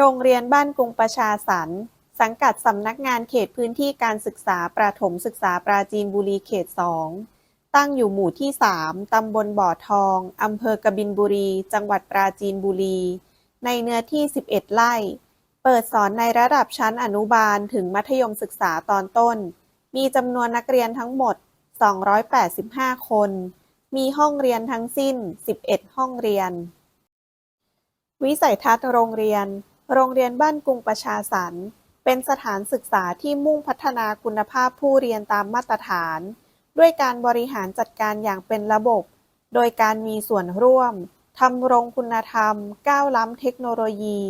โรงเรียนบ้านกรุงประชาสรรค์สังกัดสำนักงานเขตพื้นที่การศึกษาประถมศึกษาปราจีนบุรีเขต 2 ตั้งอยู่หมู่ที่ 3 ตำบลบ่อทอง อำเภอกบินบุรี จังหวัดปราจีนบุรี ในเนื้อที่ 11 ไร่ เปิดสอนในระดับชั้นอนุบาลถึงมัธยมศึกษาตอนต้น มีจำนวนนักเรียนทั้งหมด 285 คน มีห้องเรียนทั้งสิ้น 11 ห้องเรียน วิสัยทัศน์โรงเรียน โรงเรียนบ้านกรุงประชาสรรค์ เป็นสถานศึกษาที่มุ่งพัฒนาคุณภาพผู้เรียนตามมาตรฐาน ด้วยการบริหารจัดการอย่างเป็นระบบ โดยการมีส่วนร่วมทำรงคุณธรรม ก้าวล้ำเทคโนโลยี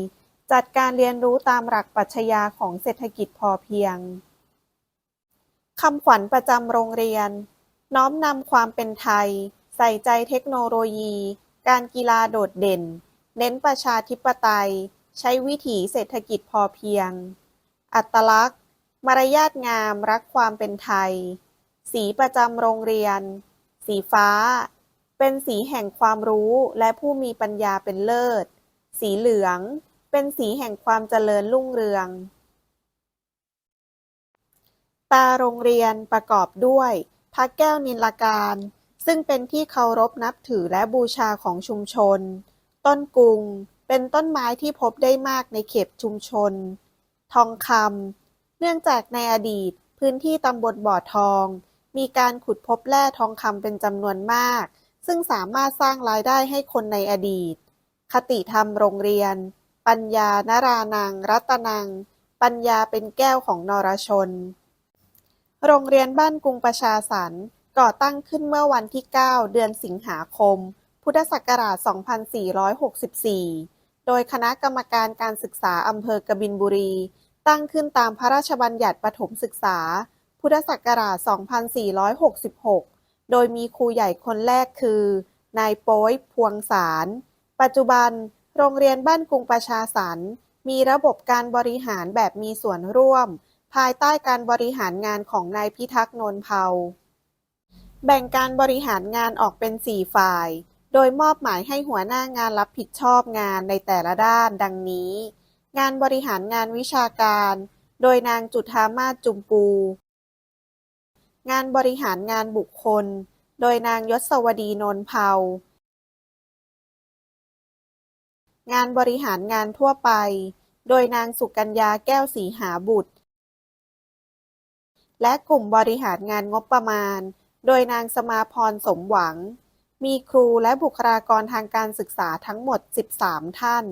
จัดการเรียนรู้ตามหลักปรัชญาของเศรษฐกิจพอเพียงคำขวัญประจำโรงเรียน น้อมนำความเป็นไทย ใส่ใจเทคโนโลยี การกีฬาโดดเด่น เน้นประชาธิปไตย ใช้วิถีเศรษฐกิจพอเพียง อัตลักษณ์ มารยาทงามรักความเป็นไทย สีประจำโรงเรียน สีฟ้า เป็นสีแห่งความรู้และผู้มีปัญญาเป็นเลิศ สีเหลือง เป็นสีแห่งความเจริญรุ่งเรือง ตาโรงเรียนประกอบด้วยพระแก้วนิลการ ซึ่งเป็นที่เคารพนับถือและบูชาของชุมชน ต้นกุง เป็นต้นไม้ที่พบได้มากในเขตชุมชน ทองคำเนื่องจากในอดีต พื้นที่ตำบลบ่อทอง มีการขุดพบแร่ทองคำเป็นจำนวนมาก ซึ่งสามารถสร้างรายได้ให้คนในอดีต คติธรรมโรงเรียน ปัญญานรานัง รัตนัง ปัญญาเป็นแก้วของนรชน โรงเรียนบ้านกรุงประชาสรรค์ก่อตั้งขึ้นเมื่อวันที่ 9 เดือนสิงหาคม พุทธศักราช 2464 โดยคณะกรรมการการศึกษาอำเภอกบินบุรี ตั้งขึ้นตามพระราชบัญญัติประถมศึกษา พุทธศักราช 2466 โดยมีครูใหญ่คนแรกคือ นายโป้ยพวงสาร ปัจจุบัน โรงเรียนบ้านกรุงประชาสรรมีระบบการบริหารแบบมีส่วนร่วม ภายใต้การบริหารงานของนายพิทักษ์นนเผาแบ่งการบริหารงานออกเป็น 4 ฝ่าย โดยมอบหมายให้หัวหน้างานรับผิดชอบงานในแต่ละด้าน ดังนี้ งานบริหารงานวิชาการ โดยนางจุฑามาศจุมปู งานบริหารงานบุคคล โดยนางยศวดีนนเผางานบริหารงานทั่วไป โดยนางสุกัญญาแก้วศรีหาบุตร และกลุ่มบริหารงานงบประมาณ โดยนางสมาพรสมหวัง มีครูและบุคลากรทางการศึกษาทั้งหมด13ท่าน